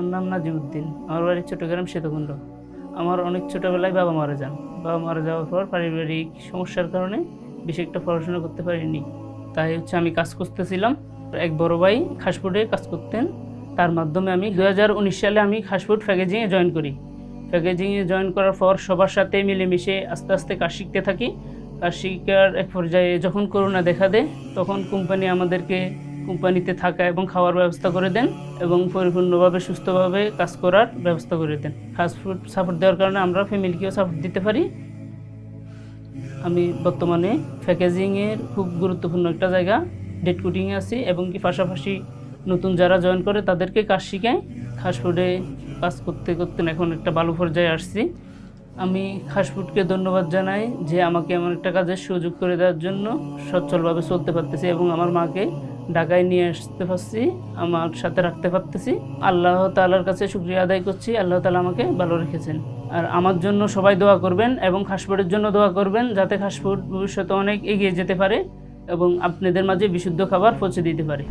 আমার নাম নাজিমুদ্দিন। আমার বাড়ি চট্টগ্রাম শ্বেতকুণ্ড আমার অনেক ছোটোবেলায় বাবা মারা যান। বাবা মারা যাওয়ার পর পারিবারিক সমস্যার কারণে বেশি একটা পড়াশোনা করতে পারিনি। তাই হচ্ছে আমি কাজ করতেছিলাম। এক বড় ভাই খাসফুডে কাজ করতেন। তার মাধ্যমে আমি দু হাজার উনিশ সালে আমি খাসফুড প্যাকেজিংয়ে জয়েন করি। প্যাকেজিংয়ে জয়েন করার পর সবার সাথে মিলেমিশে আস্তে আস্তে কাজ শিখতে থাকি। কাজ শিখার এক পর্যায়ে যখন করোনা দেখা দেয়, তখন কোম্পানি আমাদেরকে কোম্পানিতে থাকা এবং খাওয়ার ব্যবস্থা করে দেন এবং পরিপূর্ণভাবে, সুস্থভাবে কাজ করার ব্যবস্থা করে দেন। ফাস্টফুড সাপোর্ট দেওয়ার কারণে আমরা ফ্যামিলিকেও সাপোর্ট দিতে পারি। আমি বর্তমানে প্যাকেজিংয়ের খুব গুরুত্বপূর্ণ একটা জায়গা ডেট কুটিংয়ে আছি এবং কি পাশাপাশি নতুন যারা জয়েন করে তাদেরকে কাজ শিখাই। ফাস্টফুডে কাজ করতে করতে এখন একটা ভালো পর্যায়ে আসছি। আমি ফাস্টফুডকে ধন্যবাদ জানাই যে আমাকে এমন একটা কাজের সুযোগ করে দেওয়ার জন্য সচ্ছলভাবে চলতে পারতেছি এবং আমার মাকে ঢাকায় নিয়ে আসতে পারছি, আমার সাথে রাখতে পারতেছি। আল্লাহ তালার কাছে শুক্রিয়া আদায় করছি, আল্লাহ তালা আমাকে ভালো রেখেছেন। আর আমার জন্য সবাই দোয়া করবেন এবং ফাস্টফুডের জন্য দোয়া করবেন, যাতে ফাস্টফুড ভবিষ্যতে অনেক এগিয়ে যেতে পারে এবং আপনাদের মাঝে বিশুদ্ধ খাবার পৌঁছে দিতে পারে।